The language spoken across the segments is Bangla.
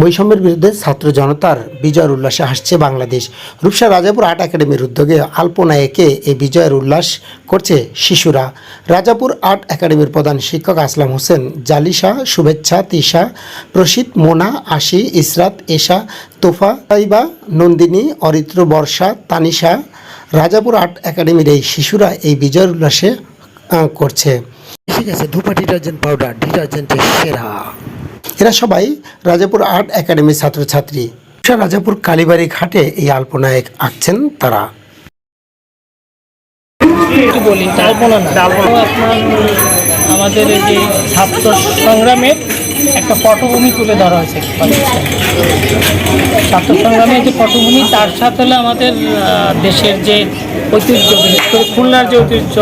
বৈষম্যের বিরুদ্ধে ছাত্র জনতার বিজয়ের উল্লাসে হাসছে বাংলাদেশ। রূপসা রাজাপুর আর্ট একাডেমির উদ্যোগে আলপনা এঁকে এই বিজয়ের উল্লাস করছে শিশুরা। রাজাপুর আর্ট একাডেমির প্রধান শিক্ষক আসলাম হোসেন জালিশা, শুভেচ্ছা, তিশা প্রসিদ মোনা, আশি, ইসরাত, এশা, তোফা, তাইবা, নন্দিনী, অরিত্র, বর্ষা, তানিশা। রাজাপুর আর্ট একাডেমির এই শিশুরা এই বিজয়ের উল্লাসে করছে। ঠিক আছে, ধূপা ডিটারজেন্ট পাউডার, ডিটারজেন্টের সেরা। এরা সবাই রাজাপুর আর্ট একাডেমির ছাত্রছাত্রী। রাজাপুর কালীবাড়ি ঘাটে এই আলপনা এক- আঁকছেন তারা। আমাদের এই যে ছাত্র সংগ্রামের একটা পটভূমি তুলে ধরা হয়েছে। ছাত্র সংগ্রামের যে পটভূমি, তার সাথে হলে আমাদের দেশের যে ঐতিহ্য খুলনার যে ঐতিহ্য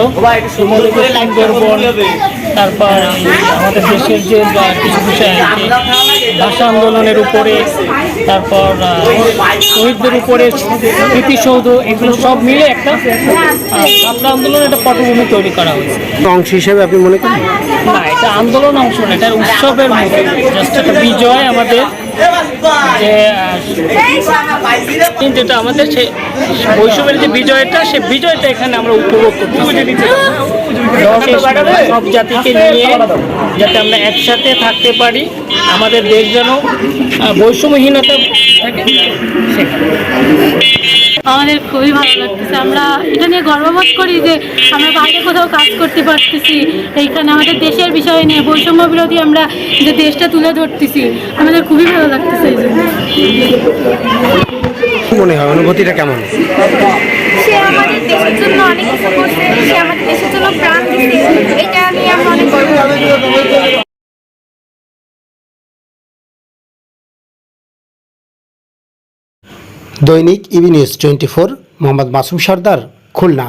সুন্দরবন তারপর আমাদের দেশের যে কিছু কিছু ভাষা আন্দোলনের উপরে তারপর শহীদদের উপরে স্মৃতিসৌধ এগুলো সব মিলে একটা ভাষা ছাত্র আন্দোলন একটা পটভূমি তৈরি করা হয়েছে। অংশ হিসেবে আপনি মনে করেন? না এটা আন্দোলন অংশ না এটা উৎসবের মতো জাস্ট একটা বিজয় আমাদের আহ, যেটা আমাদের সে শৈশবের যে বিজয়টা সে বিজয়টা এখানে আমরা উপভোগ করতে সব জাতিকে নিয়ে যাতে আমরা একসাথে থাকতে পারি আমাদের দেশ যেন বৈষম্যহীনতা থাকে আমাদের খুবই ভালো লাগতেছে। আমরা এটা নিয়ে গর্ববোধ করি যে আমরা বাইরে কোথাও কাজ করতে পারতেছি। এইখানে আমাদের দেশের বিষয় নিয়ে বৈষম্য বিরোধী আমরা যে দেশটা তুলে ধরতেছি আমাদের খুবই ভালো লাগতেছে এই জন্য। মনে হয়? অনুভূতিটা কেমন? সে আমাদের দেশের জন্য অনেক কিছু করছে। Dainik EB news twenty four Mohammad Masum Sardar Khulna.